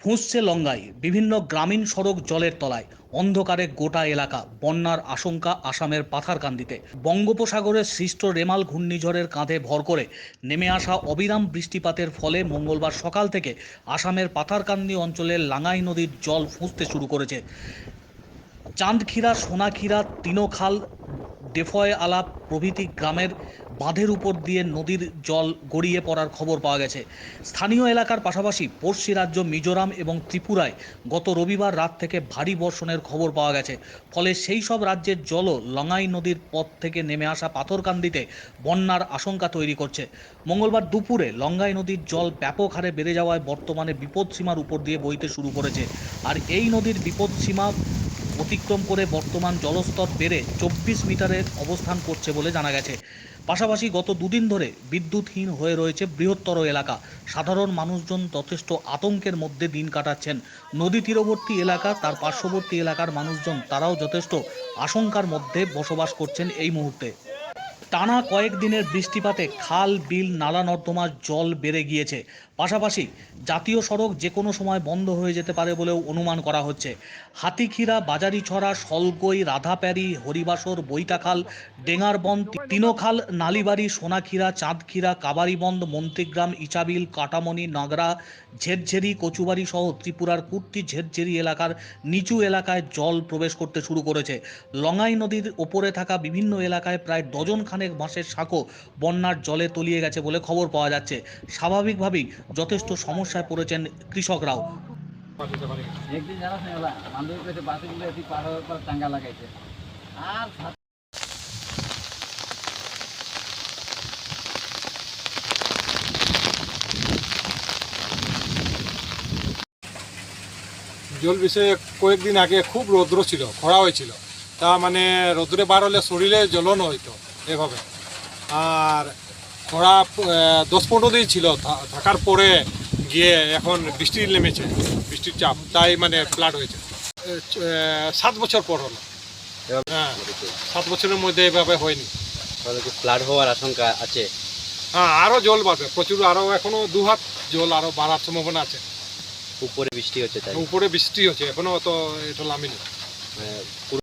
ফুঁসছে লঙ্গাই বিভিন্ন গ্রামীণ সড়ক জলের তলায়। অন্ধকারে গোটা এলাকা বন্যার আশঙ্কা আসামের পাথারকান্দিতে। বঙ্গোপসাগরের সৃষ্ট রেমাল ঘূর্ণিঝড়ের কাঁধে ভর করে নেমে আসা অবিরাম বৃষ্টিপাতের ফলে মঙ্গলবার সকাল থেকে আসামের পাথারকান্দি অঞ্চলের লাঙ্গাই নদীর জল ফুঁসতে শুরু করেছে। চাঁদখিরা, সোনাখিরা, তিনোখাল ডেফয় আলাপ প্রভৃতি গ্রামের বাঁধের উপর দিয়ে নদীর জল গড়িয়ে পড়ার খবর পাওয়া গেছে। স্থানীয় এলাকার পাশাপাশি পড়শি রাজ্য মিজোরাম এবং ত্রিপুরায় গত রবিবার রাত থেকে ভারী বর্ষণের খবর পাওয়া গেছে। ফলে সেই সব রাজ্যের জলও লঙ্গাই নদীর পথ থেকে নেমে আসা পাথরকান্দিতে বন্যার আশঙ্কা তৈরি করছে। মঙ্গলবার দুপুরে লঙ্গাই নদীর জল ব্যাপক হারে বেড়ে যাওয়ায় বর্তমানে বিপদসীমার উপর দিয়ে বইতে শুরু করেছে। আর এই নদীর বিপদসীমা অতিক্রম করে বর্তমান জলস্তর বেড়ে চব্বিশ মিটারের অবস্থান করছে বলে জানা গেছে। পাশাপাশি গত দুদিন ধরে বিদ্যুৎহীন হয়ে রয়েছে বৃহত্তর এলাকা। সাধারণ মানুষজন যথেষ্ট আতঙ্কের মধ্যে দিন কাটাচ্ছেন। নদী তীরবর্তী এলাকা, তার পার্শ্ববর্তী এলাকার মানুষজন, তারাও যথেষ্ট আশঙ্কার মধ্যে বসবাস করছেন এই মুহূর্তে। টানা কয়েকদিনের বৃষ্টিপাতে খাল, বিল, নালা নর্দমার জল বেড়ে গিয়েছে। পাশাপাশি জাতীয় সড়ক যে কোনো সময় বন্ধ হয়ে যেতে পারে বলেও অনুমান করা হচ্ছে। হাতিখিরা, বাজারিছড়া সলগই রাধাপ্যারি, হরিবাসর, বৈটাখাল, ডেঙ্গারবন তিনোখাল, নালিবাড়ি, সোনাখিরা, চাঁদখিরা কাবারিবন্ধ মন্ত্রীগ্রাম ইচাবিল, কাটামণি, নাগরা, ঝেরঝেরি, কচুবাড়ি সহ ত্রিপুরার কুর্তি ঝেরঝেরি এলাকার নিচু এলাকায় জল প্রবেশ করতে শুরু করেছে। লঙ্গাই নদীর ওপরে থাকা বিভিন্ন এলাকায় প্রায় ডজন খানেক বাঁশের শাঁখো বন্যার জলে তলিয়ে গেছে বলে খবর পাওয়া যাচ্ছে। স্বাভাবিকভাবেই যথেষ্ট সমস্যায় পড়েছেন কৃষকরাও। একদিন জানাস না ওলা বান্ধবীর বাসগুলো এটি পার হওয়ার পর টাঙ্গা লাগাইছে। আর জল বিষয়ে কয়েকদিন আগে খুব রৌদ্র ছিল খরা হয়েছিল। তা মানে রৌদ্রে বার হলে শরীরে জ্বলন হইতো এভাবে। আর খরা দশ পনেরো দিন ছিল। থাকার পরে গিয়ে এখন বৃষ্টি নেমেছে বৃষ্টির চাপ। তাই মানে ফ্লাড হয়েছে। সাত বছর পর হলো। হ্যাঁ সাত বছরের মধ্যে এভাবে হয়নি। ফ্লাড হওয়ার আশঙ্কা আছে? হ্যাঁ আরও জল বাড়বে। প্রচুর আরও এখনও দু হাত জল আরও বাড়ার সম্ভাবনা আছে। উপরে বৃষ্টি হচ্ছে তাই? উপরে বৃষ্টি হচ্ছে। এখনও তো এটা নামিনি। মানে পুরো